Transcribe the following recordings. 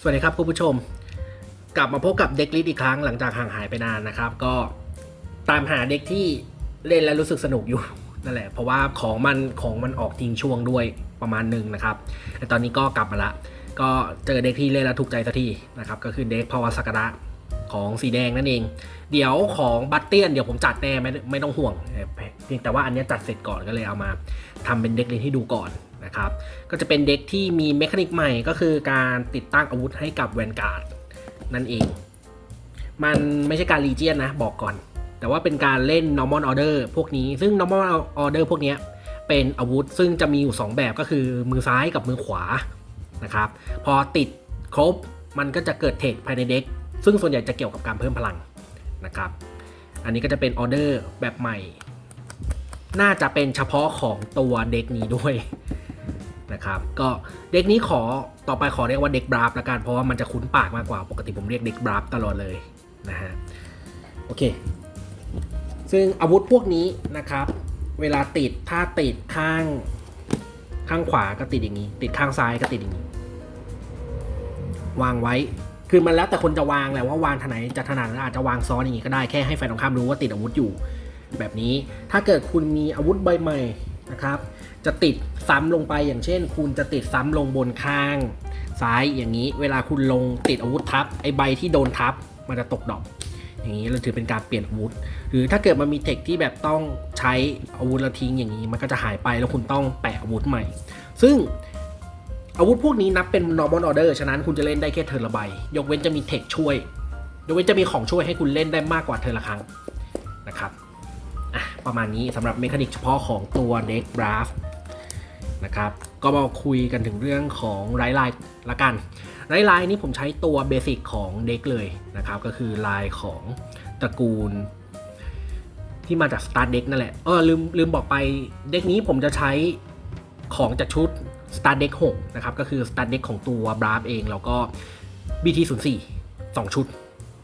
สวัสดีครับคุณผู้ชม กลับมาพบกับเด็กลิสอีกครั้งหลังจากห่างหายไปนานนะครับ ก็ตามหาเด็กที่เล่นแล้วรู้สึกสนุกอยู่ นั่นแหละ เพราะว่าของมันของมันออกทิ้งช่วงด้วยประมาณหนึ่งนะครับแต่ตอนนี้ก็กลับมาละ ก็เจอเด็กที่เล่นแล้วถูกใจสักทีนะครับก็คือเด็กพาวาสกระของสีแดงนั่นเอง เดี๋ยวของบัตเตียนเดี๋ยวผมจัดแน่ไม่ไม่ต้องห่วงเพียงแต่ว่าอันนี้จัดเสร็จก่อนก็เลยเอามาทำเป็นเด็กเล่นให้ดูก่อน นะครับ ก็จะเป็นเด็กที่มีเมคานิกใหม่ก็คือการติดตั้งอาวุธให้กับแวนการ์ดนั่นเอง มันไม่ใช่การรีเจียนนะ บอกก่อน แต่ว่าเป็นการเล่น normal order พวกนี้ ซึ่ง normal order พวกนี้เป็นอาวุธซึ่งจะมีอยู่ 2 แบบก็คือมือซ้ายกับมือขวานะครับ พอติดครบมันก็จะเกิดเทคภายในเด็ก ซึ่งส่วนใหญ่จะเกี่ยวกับการเพิ่มพลังนะครับ อันนี้ก็จะเป็นออเดอร์แบบใหม่ น่าจะเป็นเฉพาะของตัวเด็กนี้ด้วย นะครับก็เด็กนี้ขอต่อไปขอเรียกว่าเด็กบราฟละกันเพราะว่ามันจะคุ้นปากมากกว่าปกติผมเรียกเด็กบราฟตลอดเลยนะฮะโอเค ซึ่งอาวุธพวกนี้นะครับ เวลาติดถ้าติดข้างข้างขวาก็ติดอย่างนี้ ติดข้างซ้ายก็ติดอย่างนี้ วางไว้คือมันแล้วแต่คนจะวางแหละว่าวางทางไหนจะถนัดอาจจะวางซ้อนอย่างนี้ก็ได้แค่ให้ฝ่ายตรงข้ามรู้ว่าติดอาวุธอยู่ แบบนี้ถ้าเกิดคุณมีอาวุธใบใหม่นะครับ จะติดซ้ำลงไปอย่างเช่น คุณจะติดซ้ำลงบนข้าง ซ้ายอย่างนี้ เวลาคุณลงติดอาวุธทับไอใบที่โดนทับมันจะตกดอก อย่างนี้เราถือเป็นการเปลี่ยนอาวุธ หรือถ้าเกิดมันมีเทคที่แบบต้องใช้อาวุธล้วทิ้งอย่างนี้ มันก็จะหายไปแล้วคุณต้องแปะอาวุธใหม่ ซึ่งอาวุธพวกนี้นับเป็น normal order ฉะนั้นคุณจะเล่นได้แค่เทิร์ละใบยกเว้นจะมีเทคช่วย ยกเว้นจะมีของช่วยให้คุณเล่นได้มากกว่าเทิร์ละครั้งนะครับ ประมาณนี้สำหรับเมคานิกเฉพาะของตัวเด็กบราฟนะครับก็มาคุยกันถึงเรื่องของไรไลน์ละกันไรไลน์นี้ผมใช้ตัวเบสิกของเด็กเลยนะครับก็คือลายของตระกูล ที่มาจาก Star Deck นั่นแหละเออลืมลืมบอกไปเด็กนี้ผมจะใช้ของจากชุด Star Deck 6นะครับก็คือ Star Deck ของตัว b r a f เองแล้วก็ BT 0 4 2 ชุด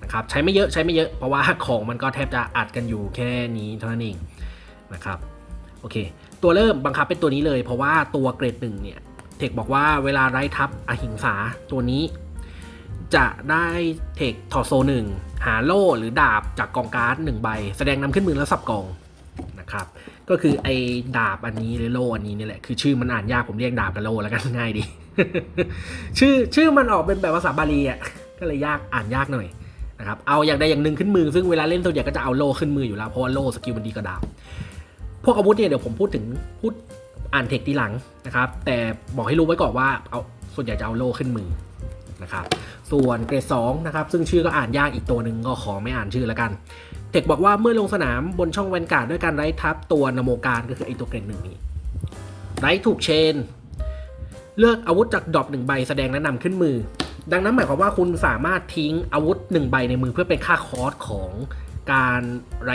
นะครับใช้ไม่เยอะใช้ไม่เยอะเพราะว่าของมันก็แทบจะอัดกันอยู่แค่นี้เท่านั้นเอง นะครับโอเค ตัวเริ่มบังคับเป็นตัวนี้เลย เพราะว่าตัวเกรดหนึ่งเนี่ยเทคบอกว่าเวลาไร้ทับอหิงสาตัวนี้ จะได้เทคทอโซหนึ่งหาโล่หรือดาบจากกองการ์ดหนึ่งใบ แสดงนำขึ้นมือแล้วสับกองนะครับ ก็คือไอ้ดาบอันนี้หรือโล่อันนี้นี่แหละคือชื่อมันอ่านยากผมเรียกดาบกับโล่แล้วกันง่ายดี ชื่อชื่อมันออกเป็นแบบภาษาบาลีอะก็เลยยากอ่านยากหน่อยนะครับเอาอย่างใดอย่างหนึ่งขึ้นมือซึ่งเวลาเล่นส่วนใหญ่ก็จะเอาโล่ขึ้นมืออยู่แล้วเพราะว่าโล่สกิลมันดีกว่าดาบ พวกอาวุธเนี่ยเดี๋ยวผมพูดถึงพูดอ่านเทคทีหลังนะครับ แต่บอกให้รู้ไว้ก่อนว่าเอาส่วนใหญ่จะเอาโล่ขึ้นมือนะครับ ส่วนเกรดสองนะครับ ซึ่งชื่อก็อ่านยากอีกตัวหนึ่งก็ขอไม่อ่านชื่อแล้วกัน เทคบอกว่าเมื่อลงสนามบนช่องแวนการ์ดด้วยการไร้ทับตัวนโมการก็คือไอตัวเกรดหนึ่งนี้ไร้ถูกเชน เลือกอาวุธจากดรอปหนึ่งใบแสดงแนะนำขึ้นมือ ดังนั้นหมายความว่าคุณสามารถทิ้งอาวุธหนึ่งใบในมือเพื่อเป็นค่าคอสของการไร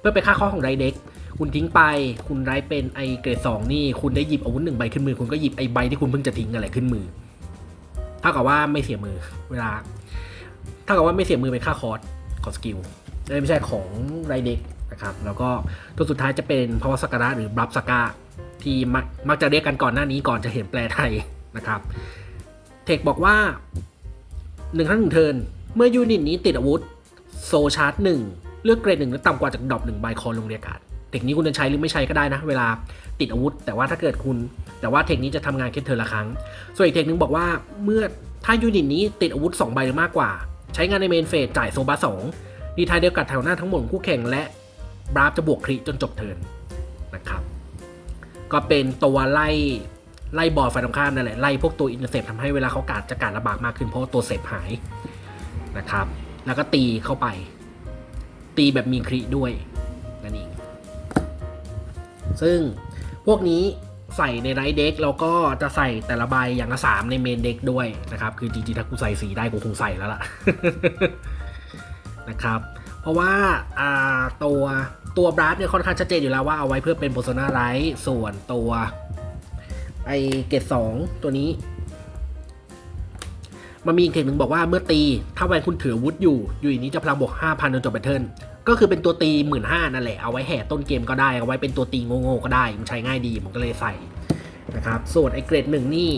เพื่อเป็นค่าคอสของไรเด็ก คุณทิ้งไป คุณไรเป็นไอเกรดสองนี่ คุณได้หยิบอาวุธหนึ่งใบขึ้นมือ คุณก็หยิบไอใบที่คุณเพิ่งจะทิ้งอะไรขึ้นมือ เท่ากับว่าไม่เสียมือเวลา เท่ากับว่าไม่เสียมือเป็นค่าคอสของสกิลไม่ใช่ของไรเด็กนะครับ แล้วก็ตัวสุดท้ายจะเป็นพาวสกระหรือบลับสกาที่มักจะเรียกกันก่อนหน้านี้ก่อนจะเห็นแปลไทยนะครับ เทคบอกว่าหนึ่งครั้งหนึ่งเทิร์นเมื่อยูนิตนี้ติดอาวุธ โซชาร์จหนึ่งเลือกเกรดหนึ่งหรือต่ำกว่าจากดรอปหนึ่งใบคอลงเรียกการ์ด เทคนี้คุณจะใช้หรือไม่ใช้ก็ได้นะ เวลาติดอาวุธ แต่ว่าถ้าเกิดคุณ แต่ว่าเทคนี้จะทำงานแค่เทินละครั้ง ส่วนอีกเทคนึงบอกว่าเมื่อถ้ายูนิตนี้ติดอาวุธ 2 ใบหรือมากกว่า ใช้งานในเมนเฟสจ่ายโซบาสองดีทายเดียวกับแถวหน้าทั้งหมดคู่แข่งและบราฟจะบวกคริจนจบเทิร์นนะครับ ก็เป็นตัวไล่ไล่บอลฝ่ายตรงข้ามนั่นแหละไล่พวกตัวอินเตอร์เซปทำให้เวลาเขาการจะการระบากมากขึ้นเพราะตัวเซฟหายนะครับ แล้วก็ตีเข้าไป ตีแบบมีคริด้วย ซึ่งพวกนี้ใส่ในไรเด็กแล้วก็จะใส่แต่ละใบอย่างละสามในเมนเด็กด้วยนะครับ คือจริงๆถ้ากูใส่สีได้กูคงใส่แล้วล่ะนะครับ เพราะว่าอ่าตัวตัวบรัสเนี่ยค่อนข้างชัดเจนอยู่แล้วว่าเอาไว้เพื่อเป็นโ e โซนาไรส่วนตัวไอเกตสองตัวนี้ มันมีอีกเทคหนึ่งบอกว่าเมื่อตี ถ้าแวนคุณถืออวุธอยู่ อยู่อย่างนี้จะพลังบวก 5,000จนจบแบตเทิล ก็คือเป็นตัวตี1 5ื่นห้านั่นแหละ เอาไว้แห่ต้นเกมก็ได้ เอาไว้เป็นตัวตีโง่ๆก็ได้ มันใช้ง่ายดีผมก็เลยใส่นะครับ ส่วนไอเกรดหนึ่งนี่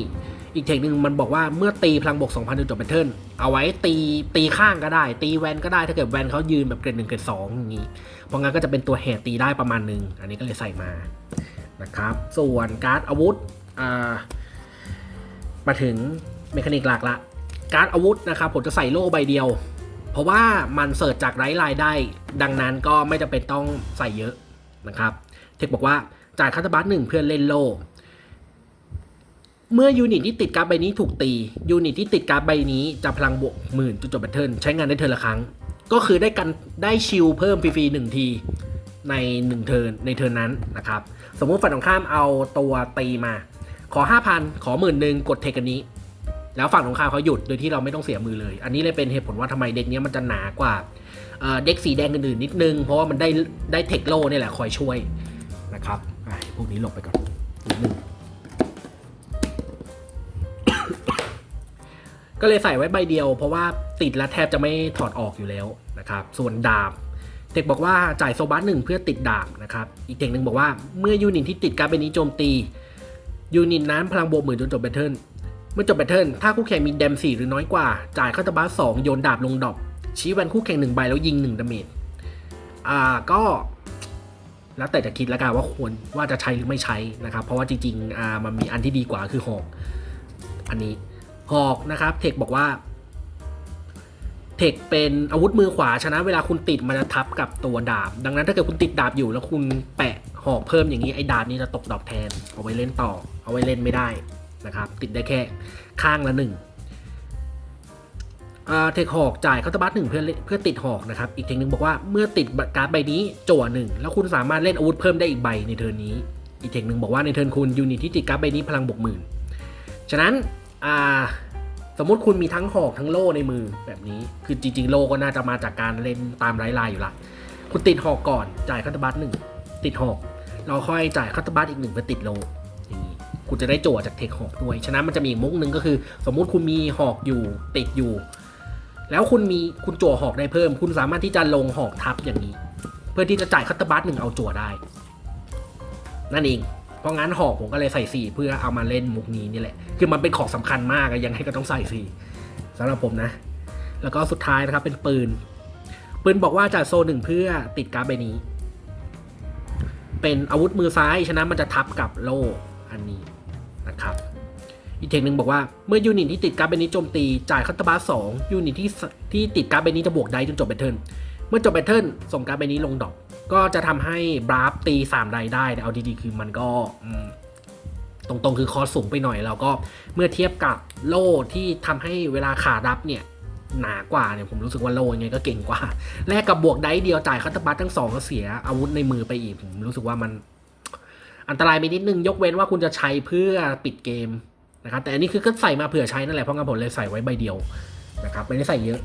อีกเทคนิคนึงมันบอกว่าเมื่อตีพลังบวก2,000จนจบแพทเทิร์น เอาไว้ตีตีข้างก็ได้ ตีแวนก็ได้ ถ้าเกิดแวนเขายืนแบบเกรดหนึ่งเกรดสองอย่างนี้ เพราะงั้นก็จะเป็นตัวแห่ตีได้ประมาณหนึ่ง อันนี้ก็เลยใส่มา นะครับ ส่วนการ์ดอาวุธ อ่า มาถึงเมคานิกหลักละ การ์ดอาวุธนะครับผมจะใส่โล่ใบเดียว เพราะว่ามันเสิร์ชจากไร้ลายได้ ดังนั้นก็ไม่จำเป็นต้องใส่เยอะนะครับ เทคบอกว่าจ่ายคาตบัสหนึ่งเพื่อเล่นโล เมื่อยูนิตที่ติดการ์ดใบนี้ถูกตี ยูนิตที่ติดการ์ดใบนี้จะพลังบวกหมื่นจนจบแบตเทิลใช้งานได้เทิร์นละครั้ง ก็คือได้กันได้ชิลเพิ่มฟรีๆหนึ่งทีในหนึ่งเทิร์นในเทิร์นนั้นนะครับ สมมุติฝั่งตรงข้ามเอาตัวตีมา ขอ 5,000 ขอหมื่นหนึ่งกดเทคอันนี้ แล้วฝั่งตรงข้ามเขาหยุดโดยที่เราไม่ต้องเสียมือเลย อันนี้เลยเป็นเหตุผลว่าทำไมเด็กเนี้ยมันจะหนากว่าเด็กสีแดงอื่นๆนิดนึง เพราะว่ามันได้ได้เทคโลนี่แหละคอยช่วยนะครับอะพวกนี้หลบไปก่อนนิดนึงก็เลยใส่ไว้ใบเดียว เพราะว่าติดแล้วแทบจะไม่ถอดออกอยู่แล้วนะครับ ส่วนดาบเทคบอกว่าจ่ายโซบัสหนึ่งเพื่อติดดาบนะครับ อีกเทคหนึ่งบอกว่าเมื่อยูนิตที่ติดการ์ดใบนี้โจมตียูนิตนั้นพลังบวกหมื่นจนจบแบตเทิล เมื่อจบแบตเทิลถ้าคู่แข่งมีแดมสี่หรือน้อยกว่า จ่ายคาตาบัสสองโยนดาบลงดอก ชี้แวนคู่แข่งหนึ่งใบแล้วยิงหนึ่งดาเมจอ่าก็ แล้วแต่จะคิดแล้วกันว่าควรว่าจะใช้หรือไม่ใช้นะครับ เพราะว่าจริงๆอ่ามันมีอันที่ดีกว่าคือหอก อันนี้หอกนะครับ เทคบอกว่า เทคเป็นอาวุธมือขวาฉะนั้นเวลาคุณติดมันจะทับกับตัวดาบ ดังนั้นถ้าเกิดคุณติดดาบอยู่แล้วคุณแปะหอกเพิ่มอย่างนี้ไอ้ดาบนี้จะตกดอกแทน เอาไว้เล่นต่อ เอาไว้เล่นไม่ได้ นะครับติดได้แค่ข้างละหนึ่งเทคหอกจ่ายคาตาบัสหนึ่งเพื่อเพื่อติดหอกนะครับ อีกเทคนึงบอกว่าเมื่อติดการ์ดใบนี้จั่วหนึ่งแล้วคุณสามารถเล่นอาวุธเพิ่มได้อีกใบในเทิร์นนี้ อีกเทคนึงบอกว่าในเทิร์นคุณยูนิตที่ติดการ์ดใบนี้พลังบวกหมื่นฉะนั้นสมมติคุณมีทั้งหอกทั้งโล่ในมือแบบนี้ คือจริงๆ โล่ก็น่าจะมาจากการเล่นตามไร้ลายอยู่ละคุณติดหอกก่อนจ่ายคัตเตอร์บัสหนึ่งติดหอกเราค่อยจ่ายคัตเตอร์บัสอีกหนึ่งเพื่อติดโล่ คุณจะได้โจทย์จากเทคหอกด้วย ฉะนั้นมันจะมีมุกหนึ่งก็คือ สมมุติคุณมีหอกอยู่ติดอยู่ แล้วคุณมีคุณจั่วหอกได้เพิ่ม คุณสามารถที่จะลงหอกทับอย่างนี้ เพื่อที่จะจ่ายคัตเตอร์บัสหนึ่งเอาจั่วได้ นั่นเอง เพราะงั้นหอกผมก็เลยใส่สีเพื่อเอามาเล่นมุกนี้นี่แหละ คือมันเป็นของสำคัญมากยังไงก็ต้องใส่สีสำหรับผมนะ แล้วก็สุดท้ายนะครับเป็นปืน ปืนบอกว่าจ่ายโซหนึ่งเพื่อติดการ์ดใบนี้เป็นอาวุธมือซ้าย ฉะนั้นมันจะทับกับโล่อันนี้ นะครับอีกเทคหนึ่งบอกว่าเมื่อยูนิตที่ติดการ์ดใบนี้โจมตีจ่ายคัตเตอร์บาร์สองยูนิตที่สที่ติดการ์ดใบนี้จะบวกได้จนจบแบตเทิลเมื่อจบแบตเทิลส่งการ์ดใบนี้ลงดอก ก็จะทำให้บราฟตี 3 ไดได้แต่เอาดีๆ คือมันก็อืมตรงๆ คือคอสสูงไปหน่อยแล้วก็เมื่อเทียบกับโล่ที่ทำให้เวลาขารับเนี่ยหนากว่าเนี่ยผมรู้สึกว่าโล่ยังไงก็เก่งกว่า แลกกับบวกได้เดียวจ่ายคัตเตอร์บัสทั้งสองก็เสียอาวุธในมือไปอีกผมรู้สึกว่ามัน อันตรายไปนิดนึงยกเว้นว่าคุณจะใช้เพื่อปิดเกมนะครับแต่อันนี้คือก็ใส่มาเผื่อใช้นั่นแหละเพราะงั้นผมเลยใส่ไว้ใบเดียวนะครับไม่ได้ใส่เยอะ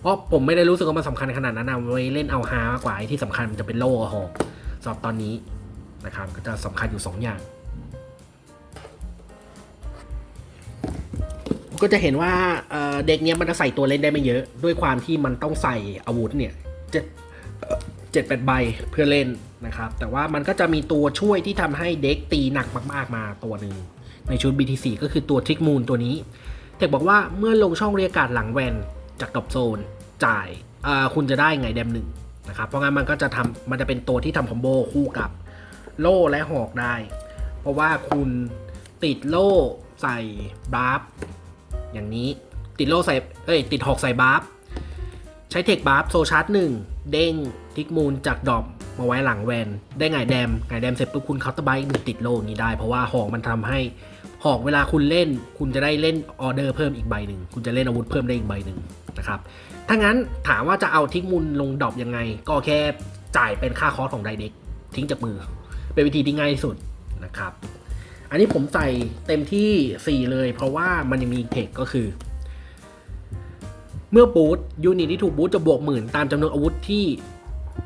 เพราะผมไม่ได้รู้สึกว่ามันสำคัญขนาดนั้นนะไว้เล่นเอาฮามากกว่าที่สำคัญมันจะเป็นโล่หอกสอบตอนนี้นะครับก็จะสำคัญอยู่ 2 อย่าง ก็จะเห็นว่าเด็กเนี้ยมันจะใส่ตัวเล่นได้ไม่เยอะ ด้วยความที่มันต้องใส่อาวุธเนี่ยจะ จ็ดแปดใบเพื่อเล่นนะครับ แต่ว่ามันก็จะมีตัวช่วยที่ทำให้เด็กตีหนักมาก ๆ มาตัวหนึ่งในชุด BTC ก็คือตัวทริกมูลตัวนี้เทคบอกว่าเมื่อลงช่องเรียกการหลังแวนจากกับโซนจ่ายคุณจะได้ไงแดมหนึ่งนะครับ เพราะงั้นมันก็จะทำมันจะเป็นตัวที่ทำคอมโบคู่กับโล่และหอกได้ เพราะว่าคุณติดโล่ใส่บัฟอย่างนี้ติดโล่ใส่เอ้ยติดหอกใส่บัฟใช้เทคบัฟโซชาร์ตหนึ่งเด้ง ทิกมูลจากดรอปมาไว้หลังแวน ได้ไงแดมไงแดมเสร็จปุ๊บคุณเคาน์เตอร์ไบต์หนึ่งติดโลนี้ได้ เพราะว่าหอกมันทำให้หอกเวลาคุณเล่น คุณจะได้เล่นออเดอร์เพิ่มอีกใบหนึ่งคุณจะเล่นอาวุธเพิ่มได้อีกใบหนึ่งนะครับถ้างั้นถามว่าจะเอาทิกมูลลงดรอปยังไง ก็แค่จ่ายเป็นค่าคอร์สของไดเด็กทิ้งจากมือ เป็นวิธีที่ง่ายที่สุดนะครับอันนี้ผมใส่เต็มที่ 4 เลย เพราะว่ามันยังมีเทคก็คือ เมื่อบูทยูนิตที่ถูกบูทจะบวกหมื่นตามจำนวนอาวุธที่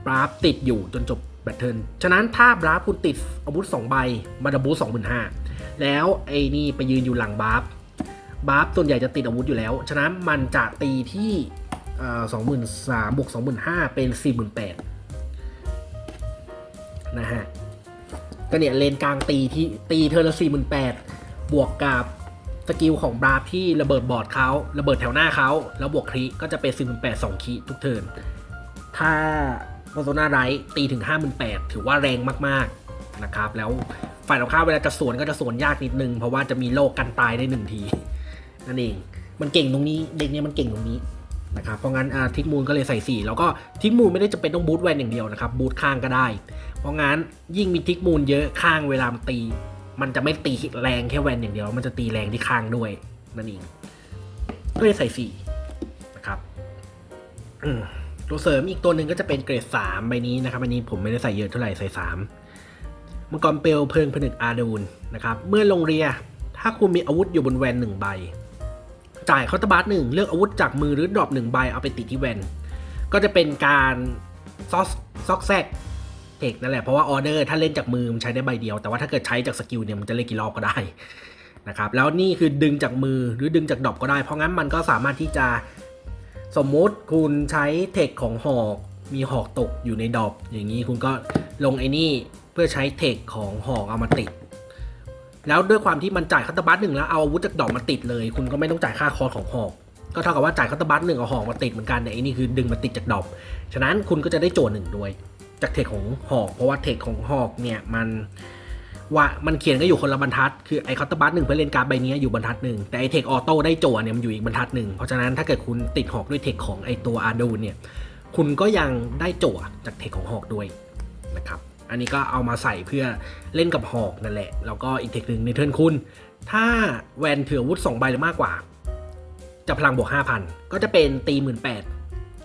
บราฟติดอยู่จนจบแบตเทิลฉะนั้นถ้าบราฟคุณติดอาวุธ2ใบมันจะบูสองหมื่นห้าแล้วไอ้นี่ไปยืนอยู่หลังบราฟบราฟส่วนใหญ่จะติดอาวุธอยู่แล้ว ฉะนั้นมันจะตีที่สองหมื่นสามบวกสองหมื่นห้าเป็นสี่หมื่นแปดนะฮะก็เนี่ยเลนกลางตีที่ตีเธอละสี่หมื่นแปดบวกกับสกิลของบราฟที่ระเบิดบอร์ดเขาระเบิดแถวหน้าเขาแล้วบวกคริก็จะเป็น4 8 0 0 2คีทุกเทิร์นถ้า โ e โซนาไรตีถึง 58,000 ถือว่าแรงมากๆนะครับ แล้วฝ่ายตรงข้ามเวลาจะสวนก็จะสวนยากนิดนึง เพราะว่าจะมีโลกกันตายได้หนึ่งที นั่นเอง มันเก่งตรงนี้เด็กเนี้ยมันเก่งตรงนี้นะครับ เพราะงั้นทิกมูลก็เลยใส่ 4 แล้วก็ทิกมูลไม่ได้จะเป็นต้องบูทแวนอย่างเดียวนะครับบูทข้างก็ได้ เพราะงั้นยิ่งมีทิกมูลเยอะข้างเวลามันตี มันจะไม่ตีแรงแค่แวนอย่างเดียว มันจะตีแรงที่ข้างด้วยนั่นเองก็เลยใส่4นะครับอืม ตัวเสริมอีกตัวหนึ่งก็จะเป็นเกรด 3 ใบนี้นะครับ อันนี้ผมไม่ได้ใส่เยอะเท่าไหร่ใส่3มังกรเปลวเพลิงผนึกอาดูนนะครับ เมื่อลงเรีย ถ้าคุณมีอาวุธอยู่บนแวนหนึ่งใบ จ่ายเคาน์เตอร์บาร์หนึ่งเลือกอาวุธจากมือหรือดรอปหนึ่งใบเอาไปติดที่แวน ก็จะเป็นการซอกซอกแซกเทคนั่นแหละ เพราะว่าออเดอร์ถ้าเล่นจากมือมันใช้ได้ใบเดียว แต่ว่าถ้าเกิดใช้จากสกิลเนี่ยมันจะเล่นกี่รอบก็ได้นะครับ แล้วนี่คือดึงจากมือหรือดึงจากดรอปก็ได้ เพราะงั้นมันก็สามารถที่จะ สมมุติคุณใช้เทคของหอกมีหอกตกอยู่ในดอปอย่างนี้คุณก็ลงไอ้นี่เพื่อใช้เทคของหอกเอามาติด แล้วด้วยความที่มันจ่ายคัตบัตหนึ่งแล้วเอาอาวุธจากดอกมาติดเลย คุณก็ไม่ต้องจ่ายค่าคอร์สของหอก ก็เท่ากับว่าจ่ายคัตบัตหนึ่งเอาหอกมาติดเหมือนกันแต่อันนี้คือดึงมาติดจากดอกฉะนั้นคุณก็จะได้โจทย์หนึ่งด้วย จากเทคของหอก เพราะว่าเทคของหอกเนี่ยมัน ว่ามันเขียนก็อยู่คนละบรรทัด คือไอ้คัตเตอร์บัตหนึ่งเพื่อเล่นการ์ดใบนี้อยู่บรรทัดหนึ่งแต่ไอ้เทคออโต้ได้โจเนี่ยมันอยู่อีกบรรทัดหนึ่งเพราะฉะนั้นถ้าเกิดคุณติดหอกด้วยเทคของไอ้ตัวอาดูนเนี่ยคุณก็ยังได้โจจากเทคของหอกด้วยนะครับอันนี้ก็เอามาใส่เพื่อเล่นกับหอกนั่นแหละ แล้วก็อีกเทคหนึ่งในเทิร์นคุณ ถ้าแวนถืออวุธ2ใบหรือมากกว่า จะพลังบวก5,000 ก็จะเป็นตีหมื่นแปด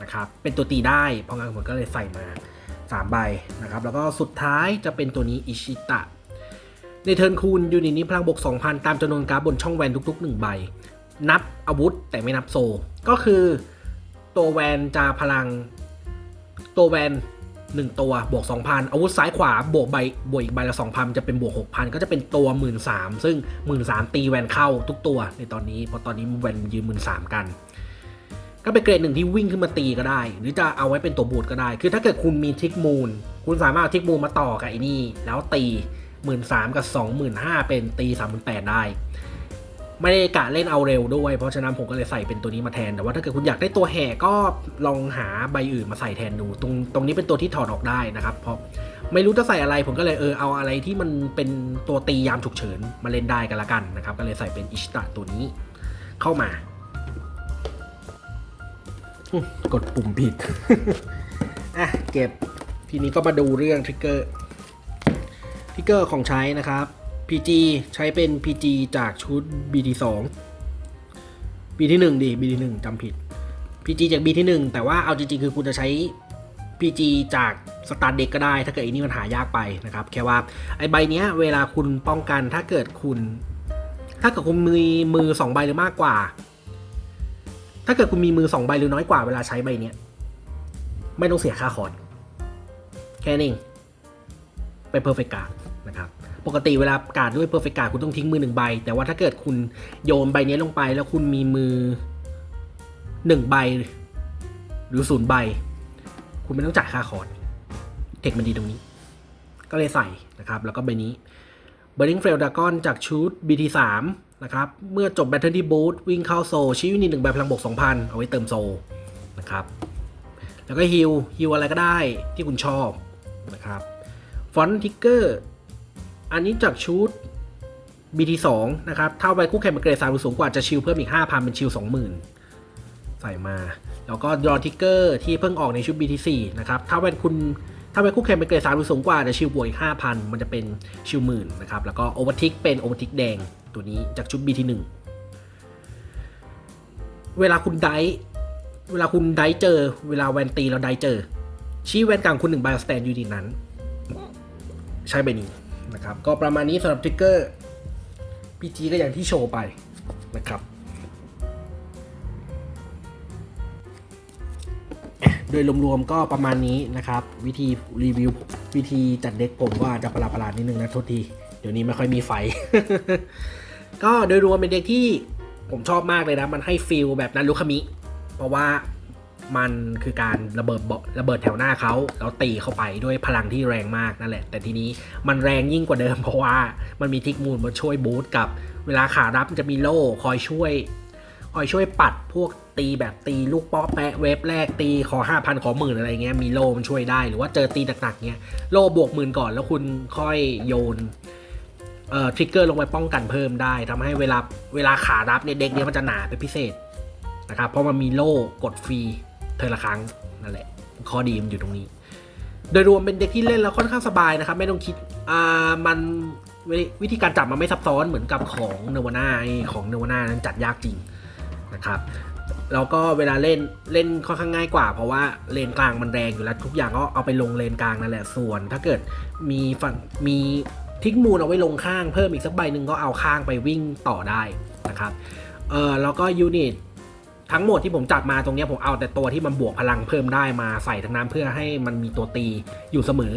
นะครับเป็นตัวตีได้เพราะงั้นผมก็เลยใส่มา3ใบนะครับแล้วก็สุดท้ายจะเป็นตัวนี้อิชิตะ ในเทิร์นคูณยูนิตนี้พลังบวก2,000 ตามจำนวนการ์ดบนช่องแวนทุก ๆ 1 ใบ นับอาวุธแต่ไม่นับโซ ก็คือตัวแวนจะพลัง ตัวแวน 1 ตัวบวก 2,000 อาวุธซ้ายขวาบวกใบบวกอีกใบละ 2,000 จะเป็นบวก 6,000 ก็จะเป็นตัว 13,000ซึ่ง 13,000ตีแวนเข้าทุกตัวในตอนนี้เพราะตอนนี้แวนยืน13,000กัน ก็เป็นเกรดหนึ่งที่วิ่งขึ้นมาตีก็ได้ หรือจะเอาไว้เป็นตัวบูทก็ได้ คือถ้าเกิดคุณมีทิกมูลคุณสามารถเอาทิกมูลมาต่อกับไอ้นี่แล้วตี 13,000กับ25,000เป็นตี38,000ได้ ไม่ได้กะเล่นเอาเร็วด้วย เพราะฉะนั้นผมก็เลยใส่เป็นตัวนี้มาแทน แต่ว่าถ้าเกิดคุณอยากได้ตัวแห่ก็ลองหาใบอื่นมาใส่แทนดู ตรงตรงนี้เป็นตัวที่ถอดออกได้นะครับ เพราะไม่รู้จะใส่อะไรผมก็เลยเออเอาอะไรที่มันเป็นตัวตียามฉุกเฉินมาเล่นได้กันละกันนะครับ ก็เลยใส่เป็นอิชิตะตัวนี้เข้ามาอืมกดปุ่มผิด อะ เก็บ ทีนี้ก็มาดูเรื่องทริกเกอร์ ทริกเกอร์ของใช้นะครับ PG ใช้เป็น PG จากชุด BT2 B ที่1ดิ B ที่1จำผิด PG จาก B ที่1แต่ว่าเอาจริงๆ คือคุณจะใช้ PG จากสตาร์เด็กก็ได้ ถ้าเกิดอ้นี่มันหายากไปนะครับ แค่ว่าไอ้ใบเนี้ยเวลาคุณป้องกันถ้าเกิดคุณ ถ้าเกิดคุณมีมือ 2 ใบหรือมากกว่า ถ้าเกิดคุณมีมือ 2 ใบหรือน้อยกว่าเวลาใช้ใบเนี้ยไม่ต้องเสียค่าคอร์ดแค่นี้ไปเพอร์เฟกการ์ด นะครับปกติเวลาการดด้วยเพอร์เฟกการ์ดคุณต้องทิ้งมือหนึ่งใบ แต่ว่าถ้าเกิดคุณโยนใบนี้ลงไปแล้วคุณมีมือหนึ่งใบ หรือศูนย์ใบ คุณไม่ต้องจ่ายค่าคอร์ดเทคมันดีตรงนี้ ก็เลยใส่นะครับ แล้วก็ใบนี้ Burning f r a i l Dragon จากชุด BT3 นะครับ เมื่อจบ Battle ที่บูธวิ่งเข้าโซชี้ยูนิหนึ่งใบพลังบวก2,000 เอาไว้เติมโซนะครับ แล้วก็ฮิลฮิลอะไรก็ได้ที่คุณชอบนะครับฟอนต์ทิกเกอร์ อันนี้จากชุด BT2 นะครับถ้าไว้คู่แข่งเป็นเกรดสามหรือสูงกว่าจะชิลเพิ่มอีก 5,000 เป็นชิล20,000 ใส่มา แล้วก็ยอทิกเกอร์ที่เพิ่งออกในชุด BT4 นะครับถ้าแวนคุณถ้าไว้คู่แข่งเป็นเกรดสามหรือสูงกว่าจะชิลบวกอีก 5,000 มันจะเป็นชิลหมื่นนะครับแล้วก็โอเวอร์ทิกเป็นโอเวอร์ทิกแดงตัวนี้จากชุด BT1 เวลาคุณไดเวลาคุณไดเจอ เวลาแวนตีแล้วไดเจอ ชี้แวนกลางคุณหนึ่งใบสแตนยูนิตนั้น ใช้ใบนี้ นะครับ ก็ประมาณนี้สำหรับทริกเกอร์ PG ก็อย่างที่โชว์ไปนะครับโดยรวมๆก็ประมาณนี้นะครับ วิธีรีวิววิธีจัดเด็กผมก็อาจจะประหลาดๆนิดนึงนะโทษที เดี๋ยวนี้ไม่ค่อยมีไฟ ก็โดยรวมเป็นเด็กที่ผมชอบมากเลยนะ มันให้ฟีลแบบนารุคามิ เพราะว่า มันคือการระเบิดเบาระเบิดแถวหน้าเขาแล้วตีเข้าไปด้วยพลังที่แรงมากนั่นแหละ แต่ทีนี้มันแรงยิ่งกว่าเดิมเพราะว่ามันมีทิกมูลมาช่วยบูสต์กับ เวลาขารับมันจะมีโล่คอยช่วย คอยช่วยปัดพวกตีแบบตีลูกป๊อแปะเวฟแรกตีขอห้าพันขอหมื่นอะไรเงี้ยมีโล่มันช่วยได้หรือว่าเจอตีหนักๆเงี้ยโล่บวกหมื่นก่อนแล้วคุณค่อยโยนเอ่อทริกเกอร์ลงไปป้องกันเพิ่มได้ทำให้เวลาเวลาขารับเนี่ยเด็กเนี้ยมันจะหนาเป็นพิเศษนะครับเพราะมันมีโล่กดฟรี เทอละครั้งนั่นแหละ ข้อดีมันอยู่ตรงนี้ โดยรวมเป็นเด็กที่เล่นแล้วค่อนข้างสบายนะครับ ไม่ต้องคิดอ่ามันวิวิธีการจับมันไม่ซับซ้อนเหมือนกับของเนวาน่าของเนวาน่านั้นจัดยากจริงนะครับแล้วก็เวลาเล่นเล่นค่อนข้างง่ายกว่า เพราะว่าเลนกลางมันแรงอยู่แล้วทุกอย่างก็เอาไปลงเลนกลางนั่นแหละส่วน ถ้าเกิดมีฝั่งมีทิกมูลเอาไว้ลงข้างเพิ่มอีกสักใบหนึ่งก็เอาข้างไปวิ่งต่อได้นะครับเออแล้วก็ยูนิต ทั้งหมดที่ผมจัดมาตรงนี้ผมเอาแต่ตัวที่มันบวกพลังเพิ่มได้มาใส่ทั้งน้ำเพื่อให้มันมีตัวตีอยู่เสมอ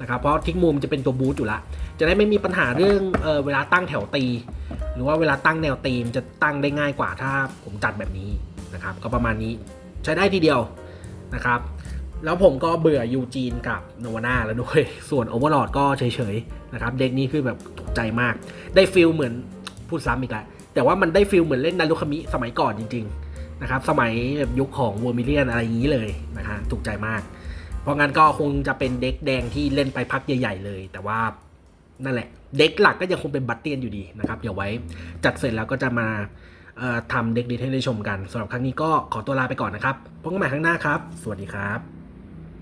นะครับเพราะทิกมูลมันจะเป็นตัวบูตอยู่ละจะได้ไม่มีปัญหาเรื่องเออเวลาตั้งแถวตี หรือว่าเวลาตั้งแนวตีมจะตั้งได้ง่ายกว่าถ้าผมจัดแบบนี้นะครับก็ประมาณนี้ใช้ได้ทีเดียวนะครับแล้วผมก็เบื่อยูจีนกับโนวาน่าแล้วด้วย ส่วนโอเวอร์ลอดก็เฉยๆนะครับเด็กนี้คือแบบถูกใจมาก ได้ฟิลเหมือนพูดซ้ำอีกแล้วแต่ว่ามันได้ฟิลเหมือนเล่นนารุคามิสมัยก่อนจริง ๆ นะครับ สมัยแบบยุคของวอร์มิเลียนอะไรอย่างนี้เลยนะฮะถูกใจมาก เพราะงั้นก็คงจะเป็นเด็กแดงที่เล่นไปพักใหญ่ๆเลย แต่ว่านั่นแหละ เด็กหลักก็ยังคงเป็นบัตเตียนอยู่ดีนะครับ เดี๋ยวไว้จัดเสร็จแล้วก็จะมาทำเด็กดีให้ได้ชมกันสำหรับครั้งนี้ก็ขอตัวลาไปก่อนนะครับพบกันใหม่ครั้งหน้าครับ สวัสดีครับ